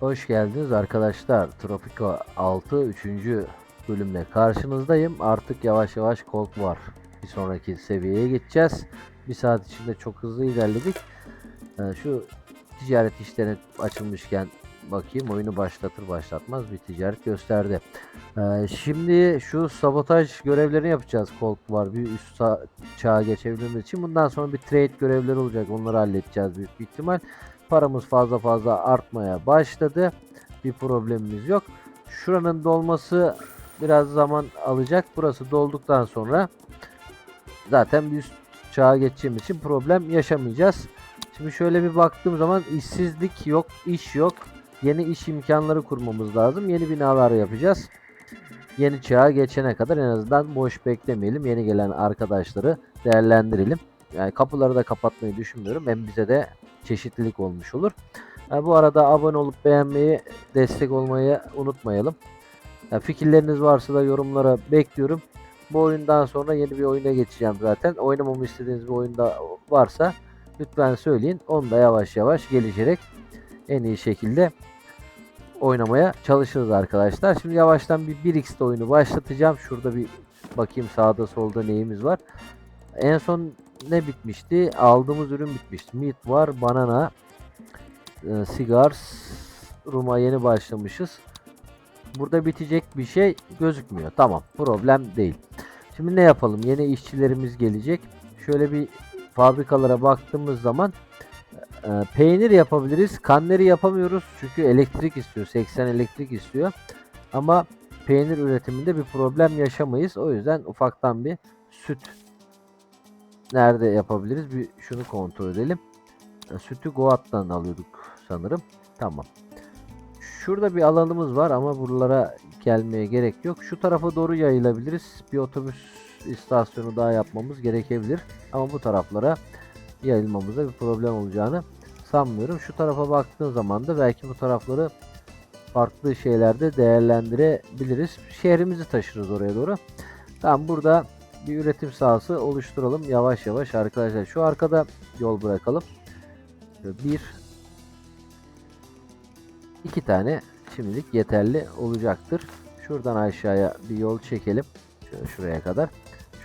Hoş geldiniz arkadaşlar. Tropico 6 3. bölümde karşınızdayım. Artık yavaş yavaş Cold var. Bir sonraki seviyeye geçeceğiz. Bir saat içinde çok hızlı ilerledik. Ee, şu ticaret işlerine açılmışken bakayım oyunu başlatır başlatmaz bir ticaret gösterdi. Ee, şimdi şu sabotaj görevlerini yapacağız Cold var. Bir üst çağa geçebilmemiz için. Bundan sonra bir trade görevleri olacak. Onları halledeceğiz büyük bir ihtimal. Paramız fazla fazla artmaya başladı. Bir problemimiz yok. Şuranın dolması biraz zaman alacak. Burası dolduktan sonra zaten bir üst çağa geçeceğim için problem yaşamayacağız. Şimdi şöyle bir baktığım zaman işsizlik yok, iş yok. Yeni iş imkanları kurmamız lazım. Yeni binalar yapacağız. Yeni çağa geçene kadar en azından boş beklemeyelim. Yeni gelen arkadaşları değerlendirelim. Yani kapıları da kapatmayı düşünmüyorum. Hem bize de çeşitlilik olmuş olur. Ha, bu arada abone olup beğenmeyi, destek olmayı unutmayalım. Ya, fikirleriniz varsa da yorumlara bekliyorum. Bu oyundan sonra yeni bir oyuna geçeceğim zaten. Oynamamı istediğiniz bir oyunda varsa lütfen söyleyin. Onu da yavaş yavaş gelişerek en iyi şekilde oynamaya çalışırız arkadaşlar. Şimdi yavaştan bir 1x'te oyunu başlatacağım. Şurada bir bakayım sağda solda neyimiz var. En son ne bitmişti? Aldığımız ürün bitmişti. Meat var, banana, e, cigars, Rum'a yeni başlamışız. Burada bitecek bir şey gözükmüyor. Tamam, problem değil. Şimdi ne yapalım? Yeni işçilerimiz gelecek. Şöyle bir fabrikalara baktığımız zaman e, peynir yapabiliriz. Kanneri yapamıyoruz çünkü elektrik istiyor. 80 elektrik istiyor. Ama peynir üretiminde bir problem yaşamayız. O yüzden ufaktan bir süt nerede yapabiliriz? Bir şunu kontrol edelim. Sütü Goat'tan alıyorduk sanırım. Tamam. Şurada bir alanımız var ama buralara gelmeye gerek yok. Şu tarafa doğru yayılabiliriz. Bir otobüs istasyonu daha yapmamız gerekebilir. Ama bu taraflara yayılmamızda bir problem olacağını sanmıyorum. Şu tarafa baktığın zaman da belki bu tarafları farklı şeylerde değerlendirebiliriz. Şehrimizi taşırız oraya doğru. Tamam burada bir üretim sahası oluşturalım yavaş yavaş arkadaşlar. Şu arkada yol bırakalım. Bir iki tane şimdilik yeterli olacaktır. Şuradan aşağıya bir yol çekelim. Şöyle şuraya kadar.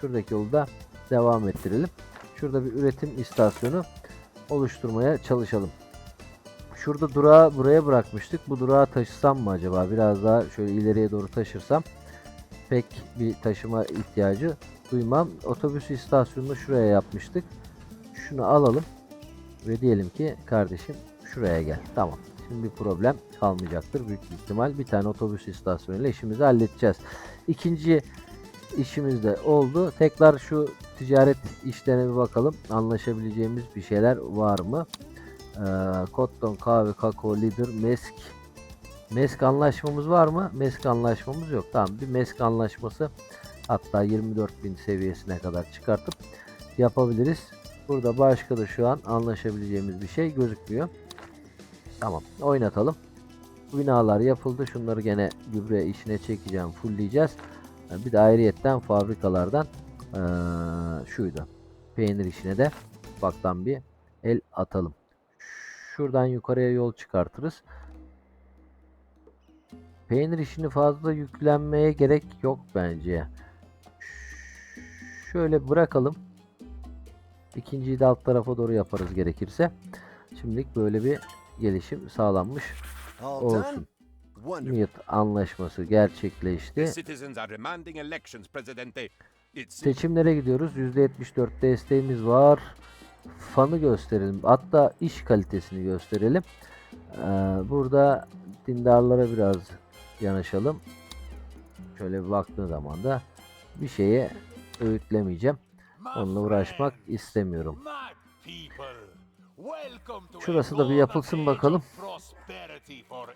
Şuradaki yolu da devam ettirelim. Şurada bir üretim istasyonu oluşturmaya çalışalım. Şurada durağı buraya bırakmıştık. Bu durağı taşısam mı acaba? Biraz daha şöyle ileriye doğru taşırsam pek bir taşıma ihtiyacı duymam. Otobüs istasyonunu şuraya yapmıştık. Şunu alalım ve diyelim ki kardeşim şuraya gel. Tamam. Şimdi bir problem kalmayacaktır büyük ihtimal. Bir tane otobüs istasyonu ile işimizi halledeceğiz. İkinci işimiz de oldu. Tekrar şu ticaret işlerine bir bakalım. Anlaşabileceğimiz bir şeyler var mı? Ee, Cotton, kahve, kakao, lider, mesk. Mesk anlaşmamız var mı? Mesk anlaşmamız yok. Tamam bir mesk anlaşması hatta 24.000 seviyesine kadar çıkartıp yapabiliriz. Burada başka da şu an anlaşabileceğimiz bir şey gözükmüyor. Tamam oynatalım. Binalar yapıldı. Şunları gene gübre işine çekeceğim. Fullleyeceğiz. Ee, Bir de ayrıyetten fabrikalardan eee, şuydu. Peynir işine de ufaktan bir el atalım. Şuradan yukarıya yol çıkartırız. Peynir işini fazla yüklenmeye gerek yok bence. Şöyle bırakalım. İkinciyi de alt tarafa doğru yaparız gerekirse. Şimdilik böyle bir gelişim sağlanmış olsun. Miyet anlaşması gerçekleşti. Seçimlere gidiyoruz. %74 desteğimiz var. Fanı gösterelim. Hatta iş kalitesini gösterelim. Ee, burada dindarlara biraz yanaşalım. Şöyle bir baktığın zaman da bir şeye öğütlemeyeceğim. Onunla uğraşmak istemiyorum. Şurası da bir yapılsın bakalım.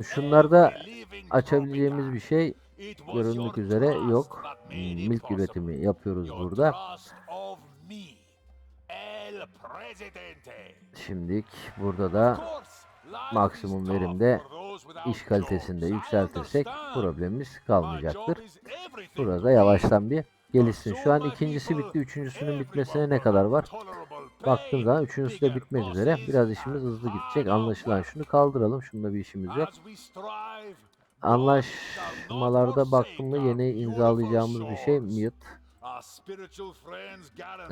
Şunlarda açabileceğimiz bir şey göründük üzere yok. Hmm, Milk üretimi yapıyoruz burada. Şimdilik burada da maksimum verimde iş kalitesini de yükseltirsek problemimiz kalmayacaktır. Burada yavaştan bir gelişsin. Şu an ikincisi bitti. Üçüncüsünün bitmesine ne kadar var? Baktığım zaman üçüncüsü de bitmek üzere. Biraz işimiz hızlı gidecek. Anlaşılan şunu kaldıralım. Şunda bir işimiz yok. Anlaşmalarda baktım mı yeni imzalayacağımız bir şey mute.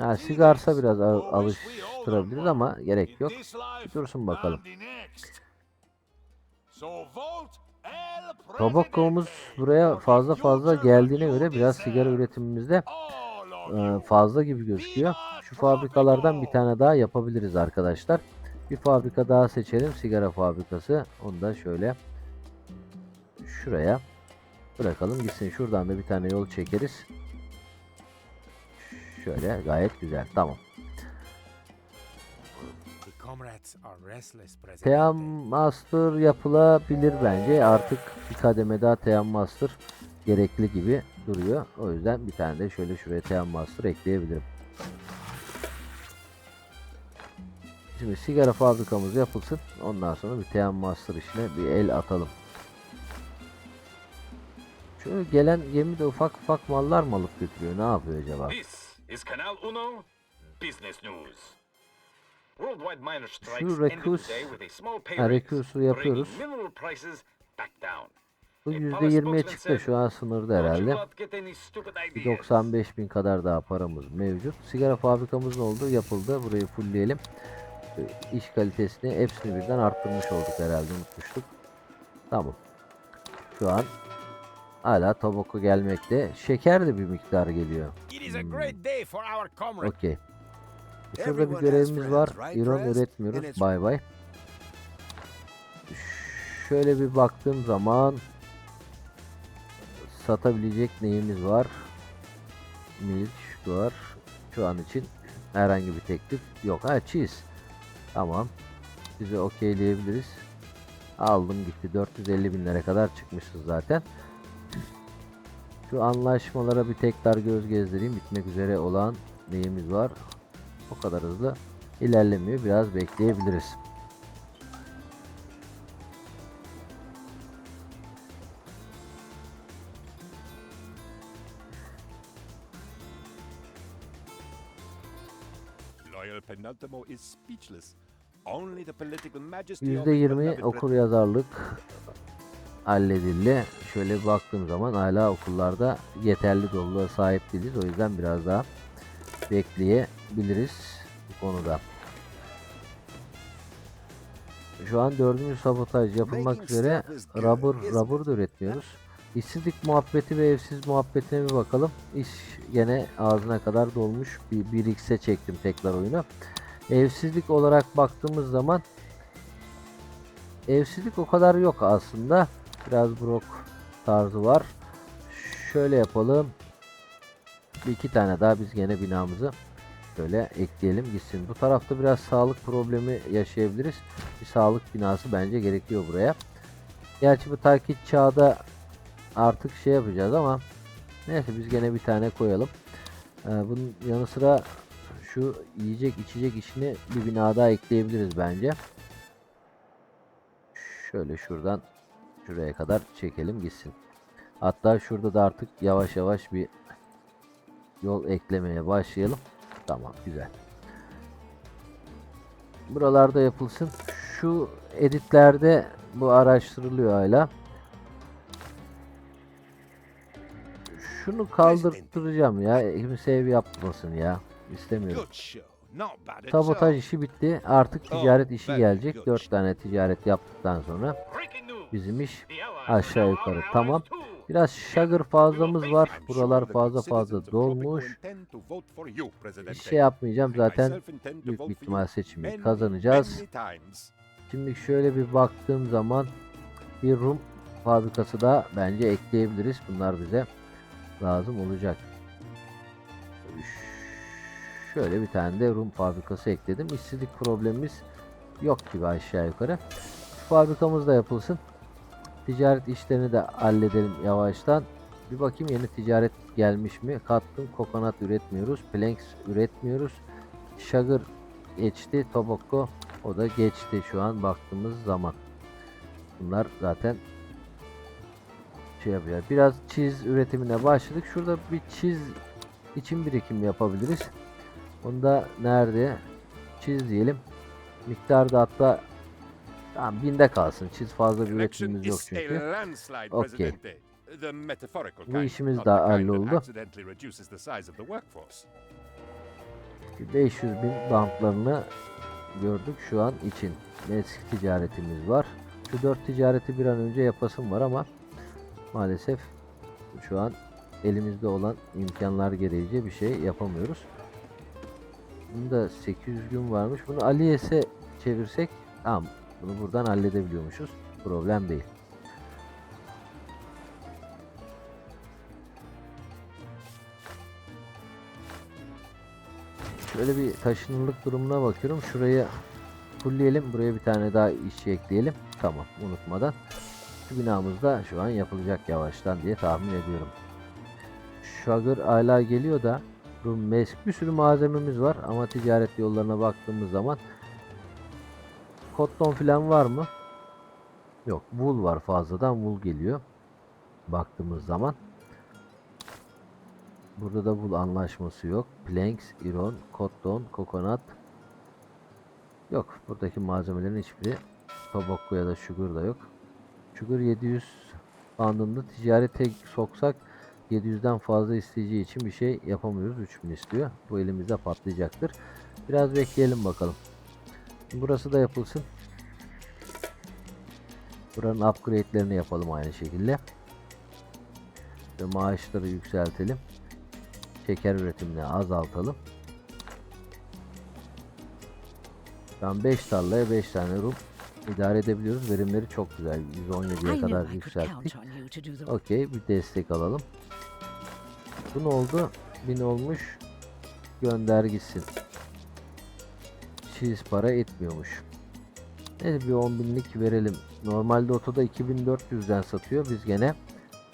Ha, sigarsa biraz al- alıştırabiliriz ama gerek yok. Bir dursun bakalım. Tobacco'muz buraya fazla fazla geldiğine göre biraz sigara üretimimizde e, fazla gibi gözüküyor. Şu fabrikalardan bir tane daha yapabiliriz arkadaşlar. Bir fabrika daha seçelim. Sigara fabrikası. Onu da şöyle şuraya bırakalım gitsin. Şuradan da bir tane yol çekeriz. Şöyle gayet güzel. Tamam. Team Master yapılabilir bence. Artık bir kademe daha Team Master gerekli gibi duruyor. O yüzden bir tane de şöyle şuraya Team Master ekleyebilirim. Şimdi sigara fabrikamız yapılsın. Ondan sonra bir Team Master işine bir el atalım. Şöyle gelen gemi de ufak ufak mallar mı alıp götürüyor? Ne yapıyor acaba? This is Canal Uno Business News. Şu Ha, raise, Recurs'u yapıyoruz. Bu A %20'ye spokesman çıktı şu an sınırda "Don't you herhalde. lot get any stupid Bir ideas?" 95 bin kadar daha paramız mevcut. Sigara fabrikamız oldu yapıldı. Burayı fullleyelim. Ee, İş kalitesini hepsini birden arttırmış olduk herhalde unutmuştuk. Tamam. Şu an hala tabako gelmekte. Şeker de bir miktar geliyor. Comrade. Okey. Şurada bir görevimiz var. İron üretmiyoruz. Bay bay. Şöyle bir baktığım zaman satabilecek neyimiz var? Milk var. Şu an için herhangi bir teklif yok. Ha cheese. Tamam. Bizi okeyleyebiliriz. Aldım gitti. 450 binlere kadar çıkmışız zaten. Şu anlaşmalara bir tekrar göz gezdireyim. Bitmek üzere olan neyimiz var? O kadar hızlı ilerlemiyor. Biraz bekleyebiliriz. Loyal Penultimo is speechless. Only the political majesty of his %20 beloved okur yazarlık halledildi. Şöyle baktığım zaman hala okullarda yeterli doluluğa sahip değiliz. O yüzden biraz daha bekleyebiliriz bu konuda. Şu an dördüncü sabotaj yapılmak üzere rubber, rubber da üretmiyoruz. İşsizlik muhabbeti ve evsiz muhabbetine bir bakalım. İş gene ağzına kadar dolmuş. Bir 1x'e çektim tekrar oyunu. Evsizlik olarak baktığımız zaman evsizlik o kadar yok aslında. Biraz brok tarzı var. Şöyle yapalım. Bir iki tane daha biz gene binamızı şöyle ekleyelim gitsin. Bu tarafta biraz sağlık problemi yaşayabiliriz. Bir sağlık binası bence gerekiyor buraya. Gerçi bu takip çağda artık şey yapacağız ama neyse biz gene bir tane koyalım. Ee, bunun yanı sıra şu yiyecek içecek işini bir bina daha ekleyebiliriz bence. Şöyle şuradan şuraya kadar çekelim gitsin. Hatta şurada da artık yavaş yavaş bir yol eklemeye başlayalım. Tamam güzel. Buralarda yapılsın. Şu editlerde bu araştırılıyor hala. Şunu kaldırtıracağım ya. Kimse ev yapmasın ya. İstemiyorum. All. işi bitti. Artık Oh, ticaret işi gelecek. good. 4 tane ticaret yaptıktan sonra bizim iş aşağı yukarı tamam. Biraz sugar fazlamız var. Buralar fazla fazla dolmuş. Bir şey yapmayacağım zaten. Büyük bir ihtimal seçimi kazanacağız. Şimdi şöyle bir baktığım zaman bir Rum fabrikası da bence ekleyebiliriz. Bunlar bize lazım olacak. Şöyle bir tane de Rum fabrikası ekledim. İşsizlik problemimiz yok gibi aşağı yukarı. Şu fabrikamız da yapılsın. Ticaret işlerini de halledelim yavaştan. Bir bakayım yeni ticaret gelmiş mi? Kattım kokonat üretmiyoruz. Planks üretmiyoruz. Sugar geçti. Tobacco o da geçti şu an baktığımız zaman. Bunlar zaten şey yapıyor. Biraz çiz üretimine başladık. Şurada bir çiz için birikim yapabiliriz. Onu nerede? Çiz diyelim. Miktar da hatta tamam binde kalsın. Çiz fazla bir üretimimiz yok çünkü. metaphorical Bu işimiz that halloldu. accidentally reduces the size of the workforce. 500 bin bantlarını gördük şu an için. Eski ticaretimiz var. Şu 4 ticareti bir an önce yapasım var ama maalesef şu an elimizde olan imkanlar gereğince bir şey yapamıyoruz. Bunda 800 gün varmış. Bunu Aliyes'e çevirsek tamam. Bunu buradan halledebiliyormuşuz. Problem değil. Şöyle bir taşınırlık durumuna bakıyorum. Şurayı fullleyelim. Buraya bir tane daha işçi ekleyelim. Tamam unutmadan. Şu binamız da şu an yapılacak yavaştan diye tahmin ediyorum. Sugar hala geliyor da bir sürü malzememiz var ama ticaret yollarına baktığımız zaman Cotton falan var mı? Yok. Wool var fazladan. Wool geliyor. Baktığımız zaman. Burada da wool anlaşması yok. Planks, iron, cotton, coconut. Yok. Buradaki malzemelerin hiçbiri tobacco ya da sugar da yok. Sugar 700 bandında ticarete soksak 700'den fazla isteyeceği için bir şey yapamıyoruz. 3000 istiyor. Bu elimizde patlayacaktır. Biraz bekleyelim bakalım. Burası da yapılsın. Buranın upgrade'lerini yapalım aynı şekilde. Ve maaşları yükseltelim. Şeker üretimini azaltalım. An 5 tarlaya 5 tane rum idare edebiliyoruz. Verimleri çok güzel. 117'ye I knew kadar yükselttik. Okey bir destek alalım. Bu ne oldu? 1000 olmuş. Gönder gitsin. Çiz para etmiyormuş. Neyse bir 10 binlik verelim. Normalde otoda 2400'den satıyor. Biz gene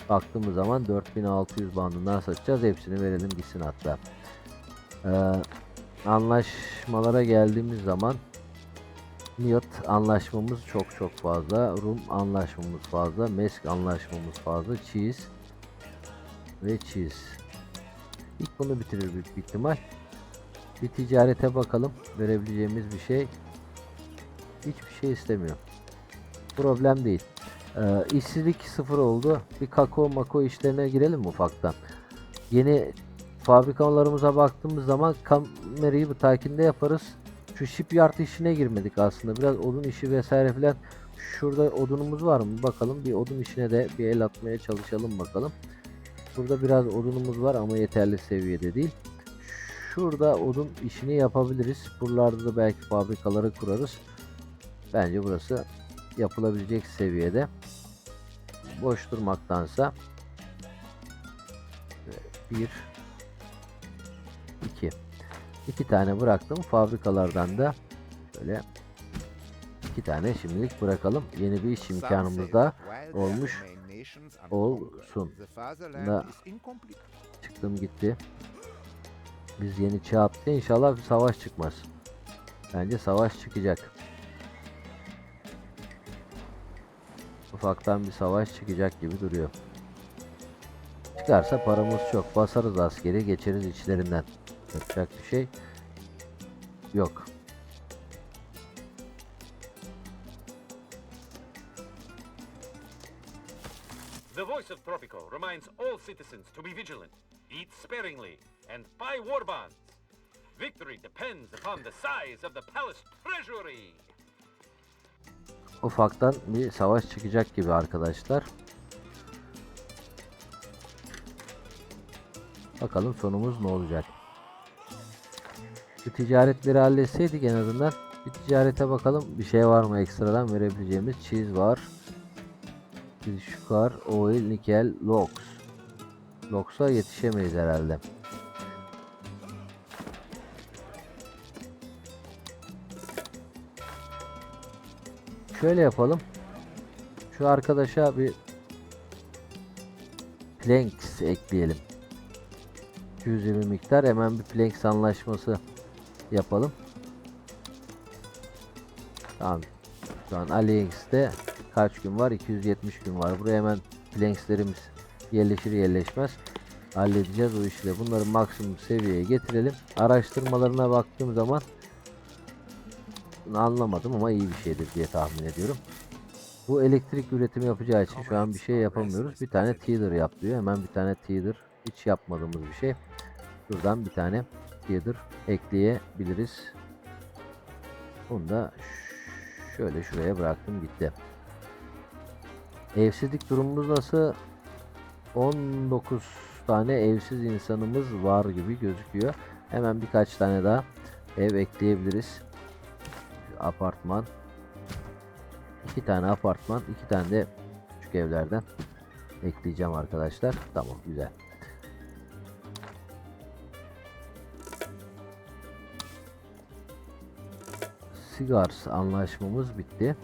baktığımız zaman 4600 bandından satacağız. Hepsini verelim gitsin hatta. Ee, anlaşmalara geldiğimiz zaman Niyot anlaşmamız çok çok fazla. Rum anlaşmamız fazla. Mesk anlaşmamız fazla. Cheese ve cheese. İlk bunu bitirir büyük ihtimal. Bir ticarete bakalım. Verebileceğimiz bir şey. Hiçbir şey istemiyor. Problem değil. Ee, işsizlik sıfır oldu. Bir kakao mako işlerine girelim ufaktan? Yeni fabrikalarımıza baktığımız zaman kamerayı bu takinde yaparız. Şu shipyard işine girmedik aslında. Biraz odun işi vesaire filan. Şurada odunumuz var mı? Bakalım bir odun işine de bir el atmaya çalışalım bakalım. Burada biraz odunumuz var ama yeterli seviyede değil. Şurada odun işini yapabiliriz. Buralarda da belki fabrikaları kurarız. Bence burası yapılabilecek seviyede. Boş durmaktansa 1 2 iki tane bıraktım. Fabrikalardan da şöyle iki tane şimdilik bırakalım. Yeni bir iş imkanımız da olmuş olsun. Da çıktım gitti. Biz yeni çağ attı. İnşallah bir savaş çıkmaz. Bence savaş çıkacak. Ufaktan bir savaş çıkacak gibi duruyor. Çıkarsa paramız çok. Basarız askeri geçeriz içlerinden. Yapacak bir şey yok. The voice of Tropico reminds all citizens to be vigilant, eat sparingly, and buy war bonds. Victory depends upon the size of the palace treasury. Ufaktan bir savaş çıkacak gibi arkadaşlar. Bakalım sonumuz ne olacak. Şu ticaretleri halletseydik en azından bir ticarete bakalım. Bir şey var mı ekstradan verebileceğimiz? Cheese var. Bir sugar, oil, nikel, lox. Lox'a yetişemeyiz herhalde. Şöyle yapalım. Şu arkadaşa bir planks ekleyelim. 220 miktar hemen bir planks anlaşması yapalım. Tamam. Şu an Alliance'de kaç gün var? 270 gün var. Buraya hemen plankslerimiz yerleşir yerleşmez halledeceğiz o işi de. Bunları maksimum seviyeye getirelim. Araştırmalarına baktığım zaman anlamadım ama iyi bir şeydir diye tahmin ediyorum. Bu elektrik üretimi yapacağı için şu an bir şey yapamıyoruz. Bir tane teether yap diyor. Hemen bir tane teether hiç yapmadığımız bir şey. Şuradan bir tane teether ekleyebiliriz. Bunu da şöyle şuraya bıraktım gitti. Evsizlik durumumuz nasıl? 19 tane evsiz insanımız var gibi gözüküyor. Hemen birkaç tane daha ev ekleyebiliriz. Apartman. iki tane apartman, iki tane de küçük evlerden ekleyeceğim arkadaşlar. Tamam güzel. Sigars anlaşmamız bitti.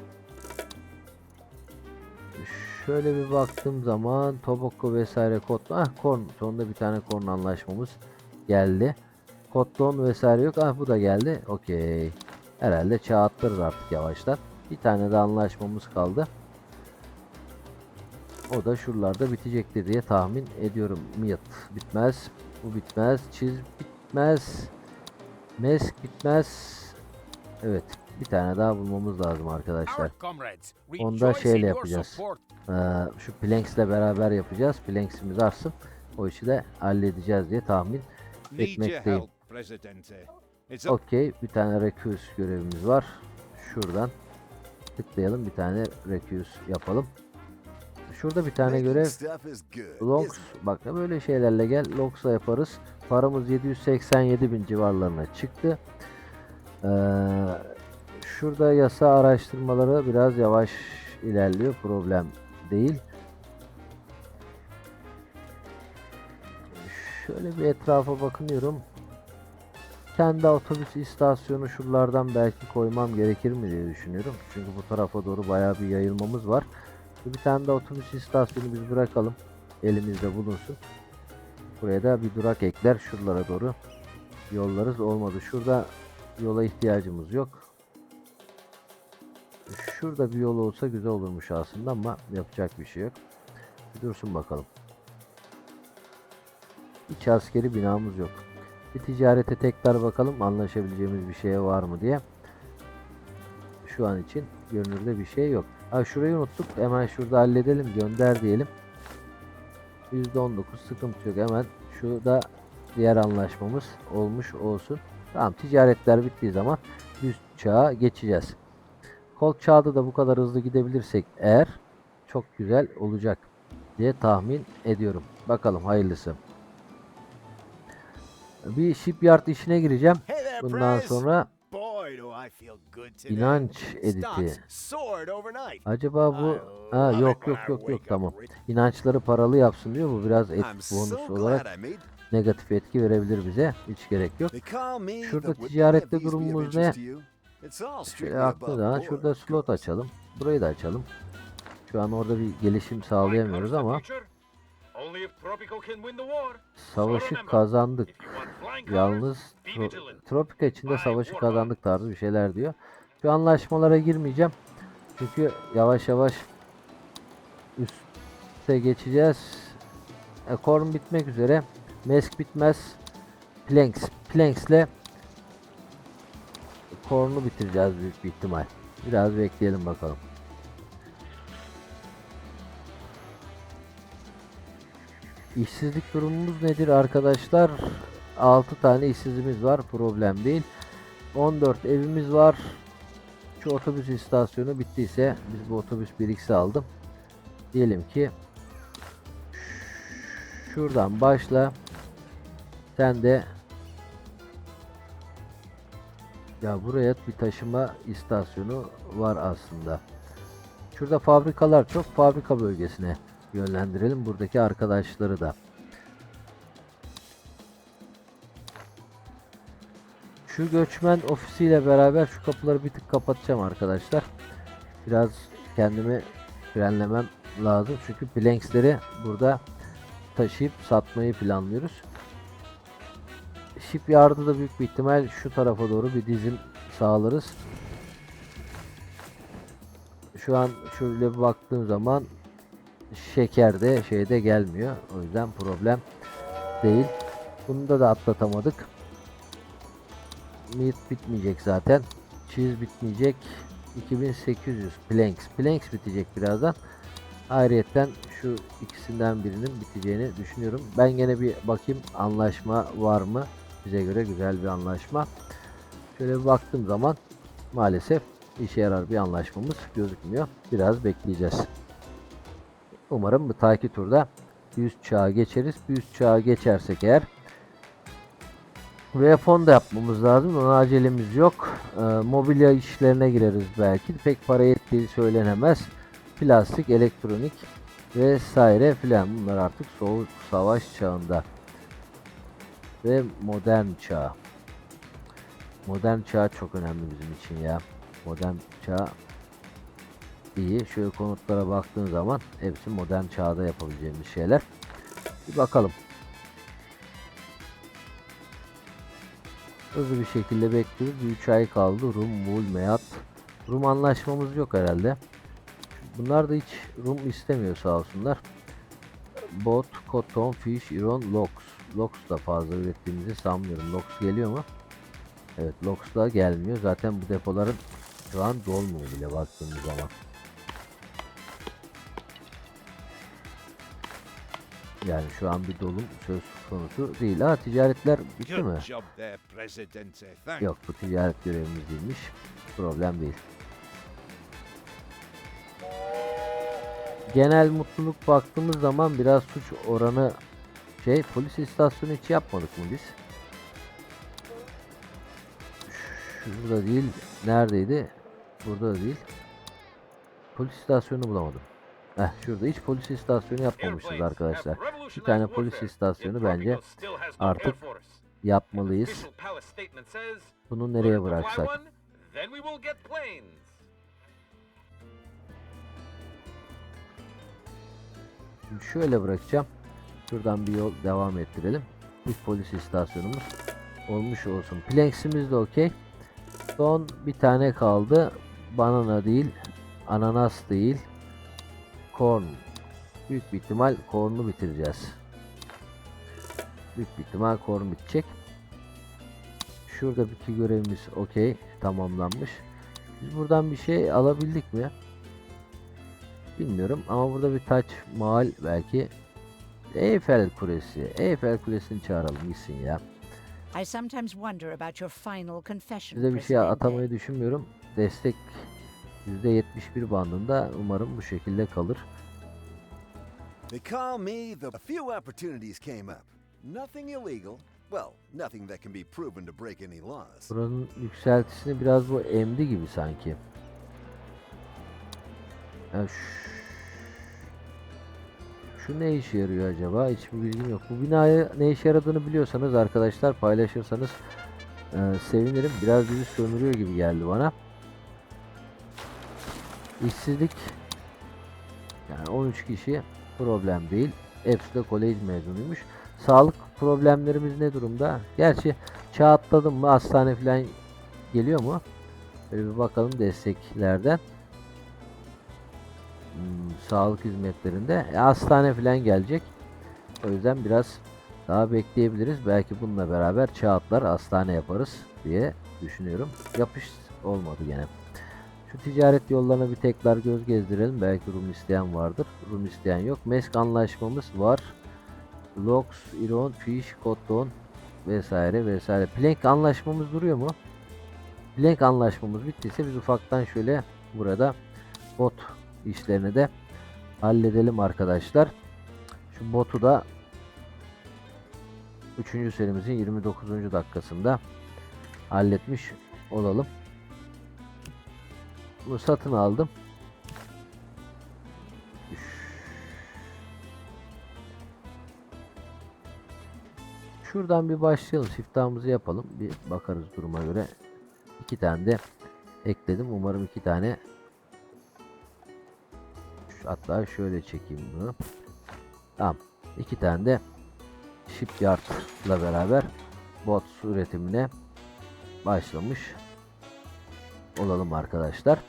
Şöyle bir baktığım zaman Tobacco vesaire Kotlon. Ah korn. Sonunda bir tane korn anlaşmamız geldi. Kotlon vesaire yok. Ah bu da geldi. Okey. Herhalde çağ artık yavaştan. Bir tane de anlaşmamız kaldı. O da şuralarda bitecektir diye tahmin ediyorum. Miyat bitmez. Bu bitmez. Çiz bitmez. Mesk bitmez. Evet. Bir tane daha bulmamız lazım arkadaşlar. Onda şeyle yapacağız. Ee, şu Planks'le beraber yapacağız. Planks'imiz artsın. O işi de halledeceğiz diye tahmin etmekteyim. Okey. Bir tane Recuse görevimiz var. Şuradan tıklayalım. Bir tane Recuse yapalım. Şurada bir tane görev Logs. Bak da böyle şeylerle gel. Logs'la yaparız. Paramız 787 bin civarlarına çıktı. Ee, şurada yasa araştırmaları biraz yavaş ilerliyor. Problem değil. Şöyle bir etrafa bakınıyorum. Kendi otobüs istasyonu şuralardan belki koymam gerekir mi diye düşünüyorum. Çünkü bu tarafa doğru bayağı bir yayılmamız var. Bir tane de otobüs istasyonu biz bırakalım. Elimizde bulunsun. Buraya da bir durak ekler. Şuralara doğru yollarız. Olmadı. Şurada yola ihtiyacımız yok. Şurada bir yol olsa güzel olurmuş aslında ama yapacak bir şey yok. Dursun bakalım. İç askeri binamız yok. Bir ticarete tekrar bakalım anlaşabileceğimiz bir şey var mı diye. Şu an için görünürde bir şey yok. Ha şurayı unuttuk. Hemen şurada halledelim. Gönder diyelim. %19 sıkıntı yok. Hemen şurada diğer anlaşmamız olmuş olsun. Tamam ticaretler bittiği zaman düz çağa geçeceğiz. Kol çağda da bu kadar hızlı gidebilirsek eğer çok güzel olacak diye tahmin ediyorum. Bakalım hayırlısı. Bir shipyard işine gireceğim. Bundan sonra inanç editi. Acaba bu ha yok yok yok yok tamam. İnançları paralı yapsın diyor. Bu biraz et bonus olarak negatif etki verebilir bize. Hiç gerek yok. Şurada ticarette durumumuz ne? Şöyle aklı da şurada slot açalım. Burayı da açalım. Şu an orada bir gelişim sağlayamıyoruz ama savaşı kazandık. Yalnız Tro-. Tropika içinde savaşı kazandık tarzı bir şeyler diyor. Şu anlaşmalara girmeyeceğim. Çünkü yavaş yavaş üste geçeceğiz. E, Korn bitmek üzere. Mesk bitmez. Planks. Planks'le Korn'u bitireceğiz büyük bir ihtimal. Biraz bekleyelim bakalım. İşsizlik durumumuz nedir arkadaşlar? 6 tane işsizimiz var. Problem değil. 14 evimiz var. Şu otobüs istasyonu bittiyse biz bu otobüs 1x'i aldım. Diyelim ki şuradan başla. Sen de ya buraya bir taşıma istasyonu var aslında. Şurada fabrikalar çok. Fabrika bölgesine yönlendirelim buradaki arkadaşları da. Şu göçmen ofisiyle beraber şu kapıları bir tık kapatacağım arkadaşlar. Biraz kendimi frenlemem lazım. Çünkü planksleri burada taşıyıp satmayı planlıyoruz. Shipyard'ı da büyük bir ihtimal şu tarafa doğru bir dizim sağlarız. Şu an şöyle bir baktığım zaman şeker de şeyde gelmiyor. O yüzden problem değil. Bunda da atlatamadık. Meat bitmeyecek zaten. Cheese bitmeyecek. 2800 Planks. Planks bitecek birazdan. Ayrıyeten şu ikisinden birinin biteceğini düşünüyorum. Ben gene bir bakayım anlaşma var mı? Bize göre güzel bir anlaşma. Şöyle bir baktığım zaman maalesef işe yarar bir anlaşmamız gözükmüyor. Biraz bekleyeceğiz. Umarım bu takip turda bir üst çağa geçeriz. Bir üst çağa geçersek eğer Buraya fon da yapmamız lazım. Ona acelemiz yok. Ee, mobilya işlerine gireriz belki. Pek para ettiği söylenemez. Plastik, elektronik vesaire filan. Bunlar artık soğuk savaş çağında. Ve modern çağ. Modern çağ çok önemli bizim için ya. Modern çağ iyi. Şöyle konutlara baktığın zaman hepsi modern çağda yapabileceğimiz şeyler. Bir bakalım. Hızlı bir şekilde bekliyoruz. Bir 3 ay kaldı. Rum, Mul, Meyat. Rum anlaşmamız yok herhalde. Bunlar da hiç Rum istemiyor sağ olsunlar. Bot, Cotton, Fish, Iron, Lox. Lox da fazla ürettiğimizi sanmıyorum. Lox geliyor mu? Evet Lox da gelmiyor. Zaten bu depoların şu an dolmuyor bile baktığımız zaman. Yani şu an bir dolum söz konusu değil. Ha ticaretler bitti mi? Yok bu ticaret görevimiz değilmiş. Problem değil. Genel mutluluk baktığımız zaman biraz suç oranı şey polis istasyonu hiç yapmadık mı biz? Şurada değil. Neredeydi? Burada da değil. Polis istasyonu bulamadım. Heh, şurada hiç polis istasyonu yapmamışız arkadaşlar. Bir tane polis istasyonu bence artık yapmalıyız. Bunu "Learn nereye bıraksak? Şimdi şöyle bırakacağım. Şuradan bir yol devam ettirelim. İlk polis istasyonumuz olmuş olsun. Planks'imiz de okey. Son bir tane kaldı. Banana değil. Ananas değil. Corn. Büyük bir ihtimal corn'u bitireceğiz. Büyük bir ihtimal corn bitecek. Şurada bir görevimiz okey. Tamamlanmış. Biz buradan bir şey alabildik mi? Bilmiyorum ama burada bir taç mahal belki Eyfel Kulesi. Eyfel Kulesi'ni çağıralım gitsin ya. I sometimes wonder about your final confession. Size bir şey atamayı düşünmüyorum. Destek %71 bandında umarım bu şekilde kalır. They call me the. A few opportunities came up. Nothing illegal. Well, nothing that can be proven to break any laws. Buranın yükseltisini biraz bu emdi gibi sanki. Ya şu, şu ne işe yarıyor acaba? Hiçbir bilgim yok. Bu binaya ne işe yaradığını biliyorsanız arkadaşlar paylaşırsanız e, sevinirim. Biraz bizi sömürüyor gibi geldi bana. İşsizlik yani 13 kişi problem değil. Hepsi de kolej mezunuymuş. Sağlık problemlerimiz ne durumda? Gerçi çağ atladım mı hastane falan geliyor mu? Böyle bir bakalım desteklerden. Sağlık hizmetlerinde e, hastane falan gelecek. O yüzden biraz daha bekleyebiliriz. Belki bununla beraber çağ atlar hastane yaparız diye düşünüyorum. Yapış olmadı gene. Şu ticaret yollarına bir tekrar göz gezdirelim. Belki Rum isteyen vardır. Rum isteyen yok. Mesk anlaşmamız var. Lox, Iron, Fish, Cotton vesaire vesaire. Plank anlaşmamız duruyor mu? Plank anlaşmamız bittiyse biz ufaktan şöyle burada bot işlerini de halledelim arkadaşlar. Şu botu da 3. serimizin 29. dakikasında halletmiş olalım. Bunu satın aldım. Şuradan bir başlayalım. Siftahımızı yapalım. Bir bakarız duruma göre. İki tane de ekledim. Umarım iki tane hatta şöyle çekeyim bunu. Tamam. İki tane de Shipyard'la beraber bot üretimine başlamış olalım arkadaşlar.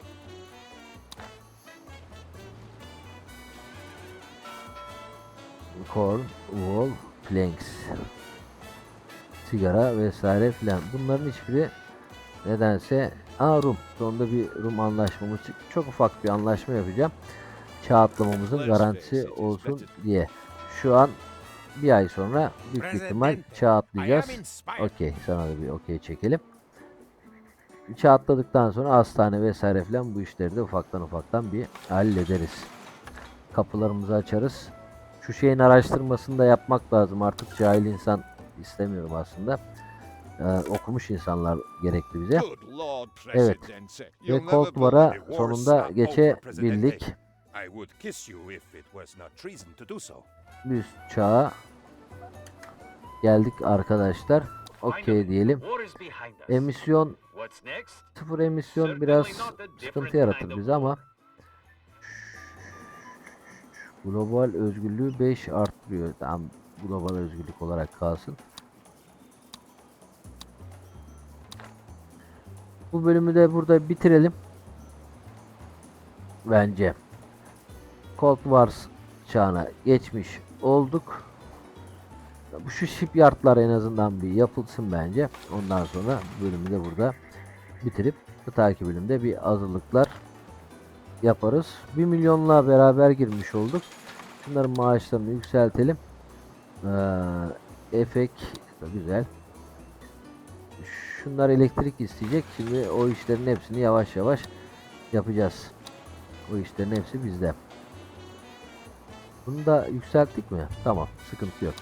Corn, wool, planks sigara vesaire filan. Bunların hiçbiri nedense Aa Rum. Sonunda bir Rum anlaşmamız çıktı. Çok ufak bir anlaşma yapacağım. Çağ atlamamızın garantisi olsun diye. Şu an bir ay sonra büyük ihtimal çağ atlayacağız. Okey sana da bir okey çekelim. Çağ atladıktan sonra hastane vesaire falan bu işleri de ufaktan ufaktan bir hallederiz. Kapılarımızı açarız. Şu şeyin araştırmasını da yapmak lazım. Artık cahil insan istemiyorum aslında. Ee, okumuş insanlar gerekli bize. Evet. Ve Cold War'a sonunda geçebildik. I would kiss you if it was not treason to do so. Üst çağa geldik arkadaşlar. Okey diyelim. Emisyon sıfır emisyon biraz sıkıntı yaratır bize ama global özgürlüğü 5 arttırıyor. Tamam global özgürlük olarak kalsın. Bu bölümü de burada bitirelim. Bence. Cold Wars çağına geçmiş olduk. Bu şu shipyardlar en azından bir yapılsın bence. Ondan sonra bölümü de burada bitirip bu takip bölümde bir hazırlıklar yaparız. 1 milyonla beraber girmiş olduk. Bunların maaşlarını yükseltelim. Ee, efek güzel. Şunlar elektrik isteyecek. Şimdi o işlerin hepsini yavaş yavaş yapacağız. O işlerin hepsi bizde. Bunu da yükselttik mi? Tamam. Sıkıntı yok.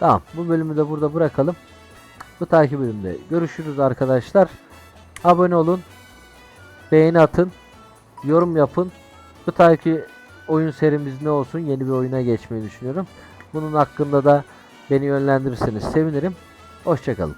Tamam. Bu bölümü de burada bırakalım. Bu takip bölümde görüşürüz arkadaşlar. Abone olun. Beğeni atın. Yorum yapın. Bu takip oyun serimiz ne olsun? Yeni bir oyuna geçmeyi düşünüyorum. Bunun hakkında da beni yönlendirirseniz sevinirim. Hoşçakalın.